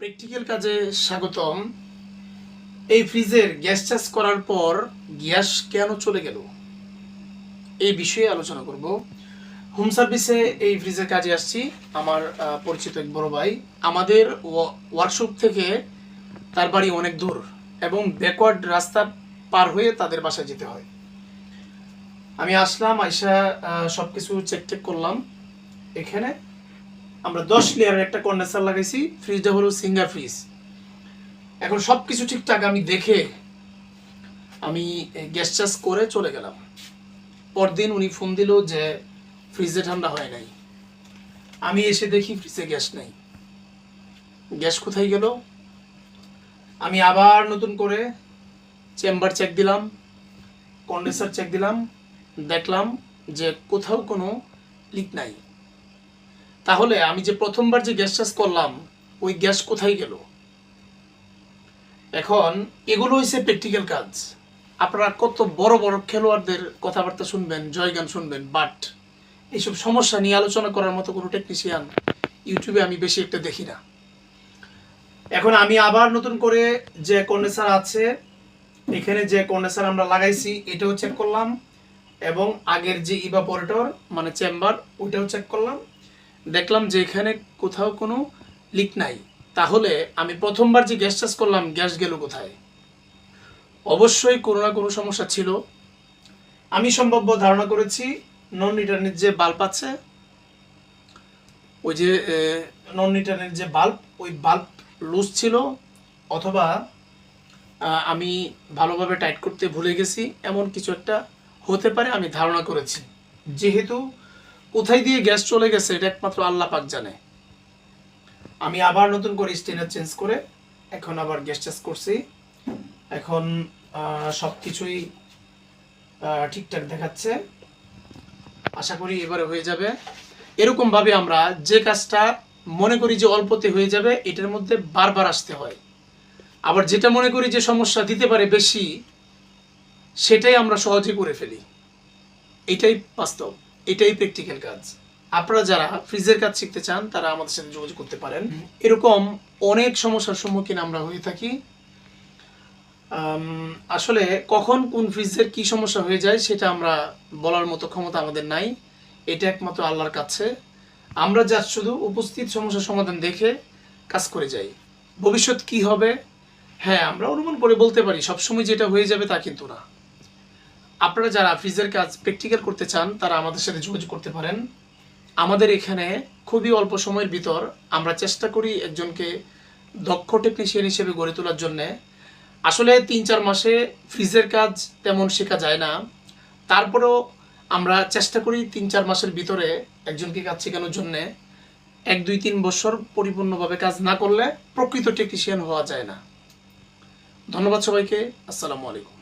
Practical কাজে স্বাগতম। এই ফ্রিজের গ্যাস চার্জ করার পর গ্যাস কেন চলে গেল? এই বিষয়ে আলোচনা করব। হোম সার্ভিসে এই ফ্রিজের কাজে আসছি, আমার পরিচিত এক বড় ভাই। আমাদের ওয়ার্কশপ থেকে তার বাড়ি অনেক দূর এবং ব্যাকওয়ার্ড রাস্তা পার হয়ে তাদের বাসায় যেতে হয়। আমি আসলাম, আইসা সব কিছু চেক টেক করলাম। এখানে আমরা দশ লেয়ারের একটা কন্ডেন্সার লাগাইছি ফ্রিজটা হলো সিঙ্গার ফ্রিজ এখন সব কিছু ঠিকঠাক আমি দেখে আমি গ্যাস চার্জ করে চলে গেলাম। পরদিন উনি ফোন দিল যে ফ্রিজে ঠান্ডা হয় নাই। আমি এসে দেখি ফ্রিজে গ্যাস নেই। গ্যাস কোথায় গেল? আমি আবার নতুন করে চেম্বার চেক দিলাম কন্ডেন্সার চেক দিলাম, দেখলাম যে কোথাও কোনো লিক নাই। তাহলে আমি যে প্রথমবার যে গ্যাস চার্জ করলাম, ওই গ্যাস কোথায় গেল? এখন এগুলো হচ্ছে প্র্যাকটিক্যাল কাজ। আপনারা কত বড় বড় খেলোয়াড়দের কথাবার্তা শুনবেন, জয়গান শুনবেন বাট এইসব সমস্যা নিয়ে আলোচনা করার মতো কোনো টেকনিশিয়ান ইউটিউবে আমি বেশি একটা দেখি না। এখন আমি আবার নতুন করে যে কন্ডেন্সার আছে, এখানে যে কন্ডেন্সার আমরা লাগাইছি, এটাও চেক করলাম, এবং আগের যে ইভাপোরেটর মানে চেম্বার ওইটাও চেক করলাম। দেখলাম যে এখানে কোথাও কোনো লিক নাই। তাহলে আমি প্রথমবার যে গ্যাস চার্জ করলাম, গ্যাস গেল কোথায়? অবশ্যই কোনো না কোনো সমস্যা ছিল। আমি সম্ভাব্য ধারণা করেছি নন রিটার্নের যে বাল্ব আছে, ওই যে নন রিটার্নের যে বাল্ব ওই বাল্ব লুজ ছিল, অথবা আমি ভালোভাবে টাইট করতে ভুলে গেছি, এমন কিছু একটা হতে পারে আমি ধারণা করেছি। যেহেতু কোথায় দিয়ে গ্যাস চলে গেছে, এটা একমাত্র আল্লাহ পাক জানে। আমি আবার নতুন করে স্টেনার চেঞ্জ করে এখন আবার গ্যাস চেঞ্জ করছি। এখন সব কিছুই ঠিকঠাক দেখাচ্ছে। আশা করি এবারে হয়ে যাবে। এরকম ভাবে আমরা যে কাজটা মনে করি যে অল্পতে হয়ে যাবে, এটার মধ্যে বারবার আসতে হয়। আবার যেটা মনে করি যে সমস্যা দিতে পারে বেশি, সেটাই আমরা সহজে করে ফেলি। এটাই বাস্তব। এটাই প্র্যাকটিক্যাল কাজ আপনারা যারা ফ্রিজের কাজ শিখতে চান, তারা আমাদের সাথে যোগাযোগ করতে পারেন। এরকম অনেক সমস্যার সম্মুখীন আমরা হয়ে থাকি। আসলে কখন কোন ফ্রিজের কি সমস্যা হয়ে যায়, সেটা আমরা বলার মতো ক্ষমতা আমাদের নাই। এটা একমাত্র আল্লাহর কাছে। আমরা যা শুধু উপস্থিত সমস্যার সমাধান দেখে কাজ করে যাই। ভবিষ্যৎ কি হবে? হ্যাঁ আমরা অনুমান করে বলতে পারি, সবসময় যেটা হয়ে যাবে তা কিন্তু না। আপনারা যারা ফ্রিজের কাজ প্র্যাকটিক্যাল করতে চান, তারা আমাদের সাথে যোগাযোগ করতে পারেন। আমাদের এখানে খুবই অল্প সময়ের ভিতর আমরা চেষ্টা করি একজনকে দক্ষ টেকনিশিয়ান হিসেবে গড়ে তোলার জন্যে। আসলে তিন চার মাসে ফ্রিজের কাজ তেমন শেখা যায় না। তারপরেও আমরা চেষ্টা করি তিন চার মাসের ভিতরে একজনকে কাজ শেখানোর জন্যে। এক, দুই, তিন বছর পরিপূর্ণভাবে কাজ না করলে প্রকৃত টেকনিশিয়ান হওয়া যায় না। ধন্যবাদ সবাইকে। আসসালামু আলাইকুম।